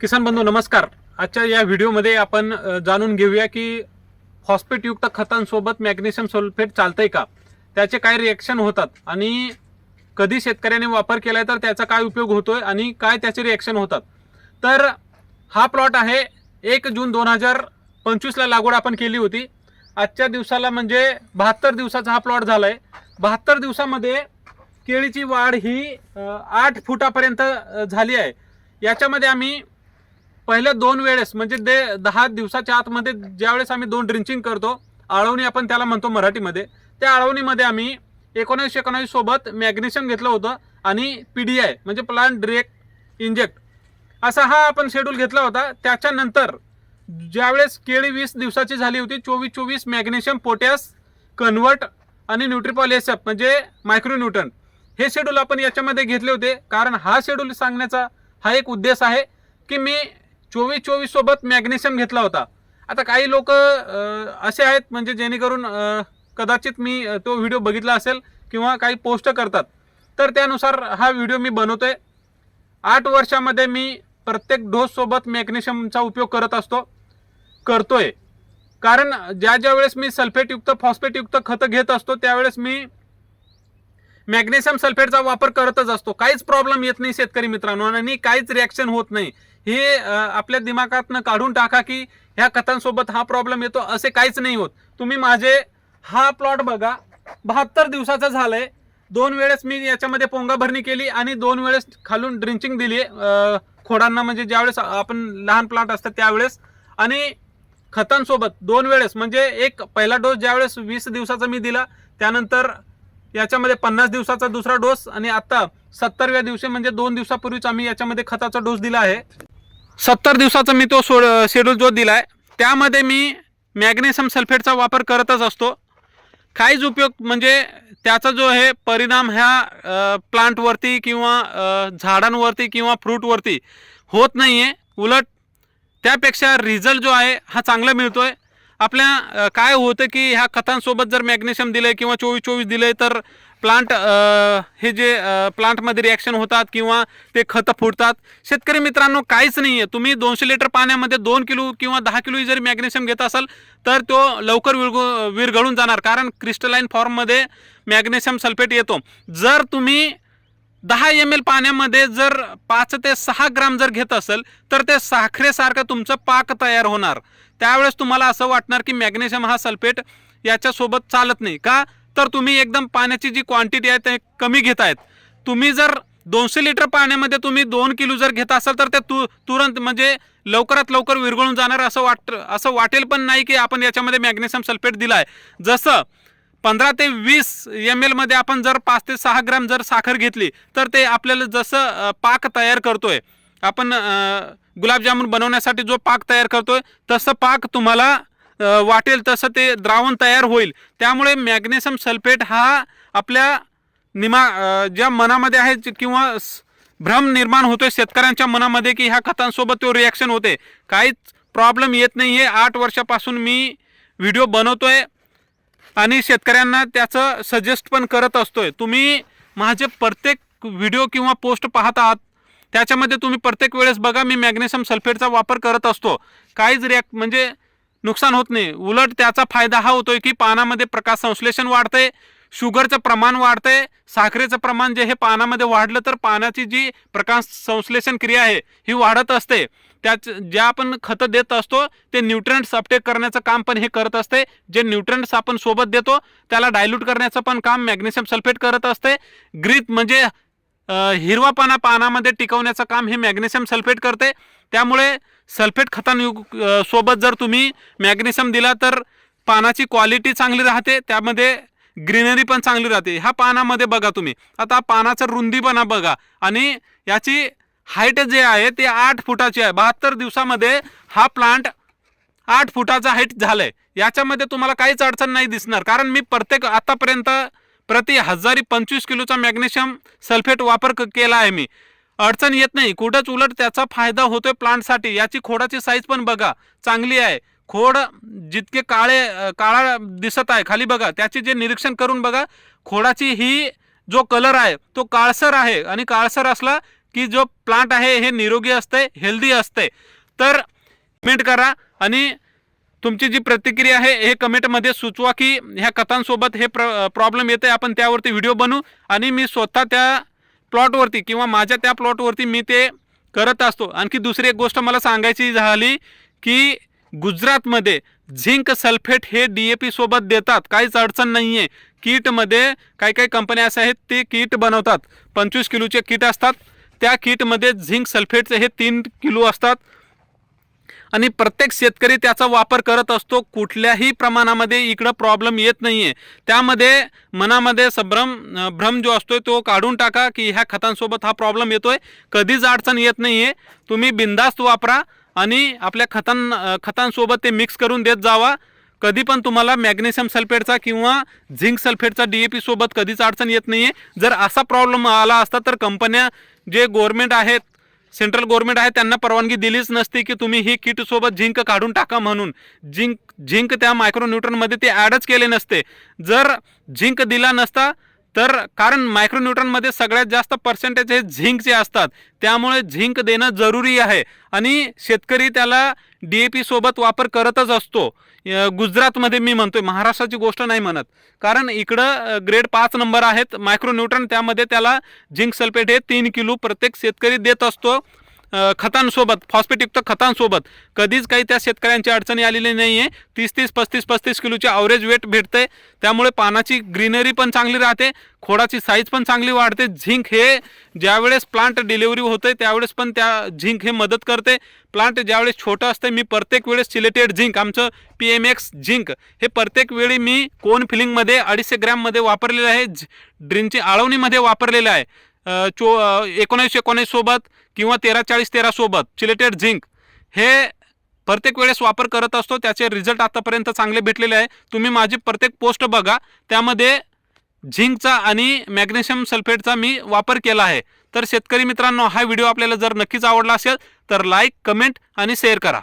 किसान बंधू नमस्कार. आजच्या या व्हिडिओमध्ये आपण जाणून घेऊया की फॉस्फेटयुक्त खतांसोबत मॅग्नेशियम सल्फेट चालतंय का? त्याचे काय रिॲक्शन होतात? आणि कधी शेतकऱ्याने वापर केलाय तर त्याचा काय उपयोग होतोय आणि काय त्याचे रिॲक्शन होतात? तर हा प्लॉट आहे एक जून दोन हजार पंचवीसला लागवड आपण केली होती. आजच्या दिवसाला म्हणजे बहात्तर दिवसाचा हा प्लॉट झाला आहे बहात्तर दिवसामध्ये केळीची वाढ ही आठ फुटापर्यंत झाली आहे. याच्यामध्ये आम्ही पहिल्या दोन वेळेस म्हणजे दे दहा दिवसाच्या आतमध्ये ज्यावेळेस आम्ही दोन ड्रिंचिंग करतो आळवणी आपण त्याला म्हणतो मराठीमध्ये त्या आळवणीमध्ये आम्ही एकोणीसशे एकोणावीस सोबत मॅग्नेशियम घेतलं होतं आणि पी डी आय म्हणजे प्लांट ड्रेक इंजेक्ट असा हा आपण शेड्यूल घेतला होता. त्याच्यानंतर ज्यावेळेस केळी वीस दिवसाची झाली होती चोवीस चोवीस मॅग्नेशियम पोटॅस कन्वर्ट आणि न्यूट्रिपॉल एस एफ म्हणजे मायक्रोन्यूटन हे शेड्यूल आपण याच्यामध्ये घेतले होते. कारण हा शेड्यूल सांगण्याचा हा एक उद्देश आहे की मी चोवीस चोवीस सोबत मॅग्नेशियम घेतला होता. आता काही लोक असे आहेत म्हणजे जेणेकरून कदाचित मी तो व्हिडिओ बघितला असेल किंवा काही पोस्ट करतात. तर त्यानुसार हा व्हिडिओ मी बनवतोय. आठ वर्षामध्ये मी प्रत्येक डोससोबत मॅग्नेशियमचा उपयोग करत असतो करतोय. कारण ज्या ज्या वेळेस मी सल्फेटयुक्त फॉस्फेटयुक्त खतं घेत असतो त्यावेळेस मी मॅग्नेशियम सल्फेटचा वापर करतच असतो. काहीच प्रॉब्लेम येत नाही शेतकरी मित्रांनो आणि काहीच रिॲक्शन होत नाही. हे आपल्या दिमागातनं काढून टाका की ह्या खतांसोबत हा प्रॉब्लेम येतो असे काहीच नाही होत. तुम्ही माझे हा प्लॉट बघा. बहात्तर दिवसाचा झालाय. दोन वेळेस मी याच्यामध्ये पोंगा भरणी केली आणि दोन वेळेस खालून ड्रिंचिंग दिली खोडांना म्हणजे ज्यावेळेस आपण लहान प्लांट असतात त्यावेळेस. आणि खतांसोबत दोन वेळेस म्हणजे एक पहिला डोस ज्यावेळेस वीस दिवसाचा मी दिला त्यानंतर याच्यामध्ये पन्नास दिवसाचा दुसरा डोस आणि आता सत्तरव्या दिवशी म्हणजे दोन दिवसापूर्वीच आम्ही याच्यामध्ये खताचा डोस दिला आहे. सत्तर दिवसाचा मी तो सो शेड्यूल जो दिला आहे त्यामध्ये मी मॅग्नेशियम सल्फेटचा वापर करतच असतो. काहीच उपयोग म्हणजे त्याचा जो आहे परिणाम ह्या प्लांटवरती किंवा झाडांवरती किंवा फ्रूटवरती होत नाही आहे उलट त्यापेक्षा रिझल्ट जो आहे हा चांगला मिळतो आहे आपल्या काय होतं की ह्या खतांसोबत जर मॅग्नेशियम दिलं किंवा चोवीस चोवीस दिले तर प्लांट हे जे प्लांटमध्ये रिॲक्शन होतात किंवा ते खतं फुटतात. शेतकरी मित्रांनो काहीच नाही आहे तुम्ही दोनशे लिटर पाण्यामध्ये दोन किलो किंवा दहा किलो जरी मॅग्नेशियम घेत असाल तर तो लवकर विरगु विरघळून जाणार. कारण क्रिस्टलाईन फॉर्ममध्ये मॅग्नेशियम सल्फेट येतो. जर तुम्ही दहा एम एल पाण्यामध्ये जर पाच ते सहा ग्राम जर घेत असेल तर ते साखरेसारखं तुमचं पाक तयार होणार. त्यावेळेस तुम्हाला असं वाटणार की मॅग्नेशियम हा सल्फेट याच्यासोबत चालत नाही. का? तर तुम्ही एकदम पाण्याची जी क्वांटिटी आहे ते कमी घेत आहेत. तुम्ही जर दोनशे लिटर पाण्यामध्ये तुम्ही दोन किलो जर घेत असाल तर ते तु तुरंत म्हणजे लवकरात लवकर विरघळून जाणार असं वाट असं वाटेल पण नाही की आपण याच्यामध्ये मॅग्नेशियम सल्फेट दिला आहे जसं पंधरा ते वीस एम एलमध्ये आपण जर पाच ते सहा ग्राम जर साखर घेतली तर ते आपल्याला जसं पाक तयार करतोय आपण गुलाबजामुन बनवण्यासाठी जो पाक तयार करतोय तसं पाक तुम्हाला वाटेल तसं ते द्रावण तयार होईल. त्यामुळे मॅग्नेशियम सल्फेट हा आपल्या निमा ज्या मनामध्ये आहे किंवा भ्रम निर्माण होतोय शेतकऱ्यांच्या मनामध्ये की ह्या खतांसोबत तो रिॲक्शन होते. काहीच प्रॉब्लेम येत नाही आहे आठ वर्षापासून मी व्हिडिओ बनवतोय. आणि शेतकऱ्यांना त्याचं सजेस्ट पण करत असतोय. तुम्ही माझे प्रत्येक व्हिडिओ किंवा पोस्ट पाहत आहात त्याच्यामध्ये तुम्ही प्रत्येक वेळेस बघा मी मॅग्नेशियम सल्फेटचा वापर करत असतो. काहीच रिॲक्ट म्हणजे नुकसान होत नाही. उलट त्याचा फायदा हा होतोय की पानामध्ये प्रकाश संश्लेषण वाढतंय. शुगरचं प्रमाण वाढतंय साखरेचं प्रमाण जे हे पानामध्ये वाढलं तर पानाची जी प्रकाश संश्लेषण क्रिया आहे ही वाढत असते. त्याच ज्या आपण खतं देत असतो ते न्यूट्रंट्स अपटेक करण्याचं काम पण हे करत असते. जे न्यूट्रंट्स आपण सोबत देतो त्याला डायल्यूट करण्याचं पण काम मॅग्नेशियम सल्फेट करत असते. ग्रीत म्हणजे हिरवापाना हिरवापणा पानामध्ये टिकवण्याचं काम हे मॅग्नेशियम सल्फेट करते. त्यामुळे सल्फेट खतांयुग सोबत जर तुम्ही मॅग्नेशियम दिला तर पानाची क्वालिटी चांगली राहते. त्यामध्ये ग्रीनरी पण चांगली राहते. ह्या पानामध्ये बघा तुम्ही. आता पानाचं रुंदीपणा बघा. आणि याची हाईट जे आहे ते आठ फुटाची आहे. बहात्तर दिवसामध्ये हा प्लांट आठ फुटाचा हाईट झालाय. याच्यामध्ये तुम्हाला काहीच अडचण नाही दिसणार. कारण मी प्रत्येक आतापर्यंत प्रति हजारी पंचवीस किलोचा मॅग्नेशियम सल्फेट वापर क- केला आहे मी. अडचण येत नाही. कुठंच उलट त्याचा फायदा होतोय प्लांटसाठी याची खोडाची साईज पण बघा. चांगली आहे. खोड जितके काळे काळा दिसत आहे खाली बघा त्याचे जे निरीक्षण करून बघा खोडाची ही जो कलर आहे तो काळसर आहे आणि काळसर असला की जो प्लांट आहे हे निरोगी असते हेल्दी असते. तर कमेंट करा आणि तुमची जी प्रतिक्रिया आहे हे कमेंटमध्ये सुचवा की ह्या कथांसोबत हे प्र प्रॉब्लेम येते आपण त्यावरती व्हिडिओ बनवू आणि मी स्वतः त्या प्लॉटवरती किंवा माझ्या त्या प्लॉटवरती मी ते करत असतो. आणखी दुसरी एक गोष्ट मला सांगायची झाली की गुजरातमध्ये झिंक सल्फेट हे डी ए पी सोबत देतात. काहीच अडचण नाही आहे किटमध्ये काही काही कंपन्या अशा आहेत ते किट बनवतात. पंचवीस किलोचे किट असतात. त्या किटमध्ये झिंक सल्फेटचे हे तीन किलो असतात. आणि प्रत्येक शेतकरी त्याचा वापर करत असतो. कुठल्याही प्रमाणामध्ये इकडं प्रॉब्लेम येत नाही आहे त्यामध्ये मनामध्ये संभ्रम भ्रम जो असतोय तो काढून टाका की ह्या खतांसोबत हा प्रॉब्लेम येतोय. कधीच अडचण येत नाही आहे तुम्ही बिंदास्त वापरा. आणि आपल्या खतां खतांसोबत ते मिक्स करून देत जावा. कधी पण तुम्हाला मॅग्नेशियम सल्फेटचा किंवा झिंक सल्फेटचा डी ए पी सोबत कधीच अडचण येत नाही आहे जर असा प्रॉब्लेम आला असता तर कंपन्या जे गव्हर्मेंट आहेत सेंट्रल गव्हर्मेंट आहे त्यांना परवानगी दिलीच नसती की तुम्ही ही किटसोबत झिंक काढून टाका म्हणून. झिंक झिंक त्या मायक्रोन्यूट्रनमध्ये ते ॲडच केले नसते. जर झिंक दिला नसता तर कारण मायक्रोन्यूट्रनमध्ये सगळ्यात जास्त पर्सेंटेज हे झिंकचे असतात. त्यामुळे झिंक देणं जरुरी आहे. आणि शेतकरी त्याला डी ए पी सोबत वापर करतच असतो. गुजरातमध्ये मी म्हणतोय महाराष्ट्राची गोष्ट नाही म्हणत. कारण इकडं ग्रेड पाच नंबर आहेत मायक्रोन्यूट्रन त्यामध्ये त्याला झिंक सल्फेट हे तीन किलो प्रत्येक शेतकरी देत असतो. खतांसोबत फॉस्फेटयुक्त खतांसोबत. कधीच काही त्या शेतकऱ्यांची अडचणी आलेली नाही आहे तीस तीस पस्तीस पस्तीस किलोची ॲव्हरेज वेट भेटते त्यामुळे पानाची ग्रीनरी पण चांगली राहते. खोडाची साईज पण चांगली वाढते. झिंक हे ज्यावेळेस प्लांट डिलिव्हरी होते त्यावेळेस पण त्या झिंक हे मदत करते. प्लांट ज्यावेळेस छोटं असते मी प्रत्येक वेळेस सिलेटेड झिंक आमचं पी एम एक्स झिंक हे प्रत्येक वेळी मी कोन फिलिंगमध्ये अडीचशे ग्रॅममध्ये वापरलेलं आहे. ड्रिंकची आळवणीमध्ये वापरलेलं आहे. चो एकोणीस एकोणीस सोबत किंवा तेरा चाळीस तेरा सोबत चिलेटेड झिंक हे प्रत्येक वेळेस वापर करत असतो. त्याचे रिझल्ट आतापर्यंत चांगले भेटलेले आहे. तुम्ही माझी प्रत्येक पोस्ट बघा. त्यामध्ये झिंकचा आणि मॅग्नेशियम सल्फेटचा मी वापर केला आहे. तर शेतकरी मित्रांनो हा व्हिडिओ आपल्याला जर नक्कीच आवडला असेल तर लाईक कमेंट आणि शेअर करा.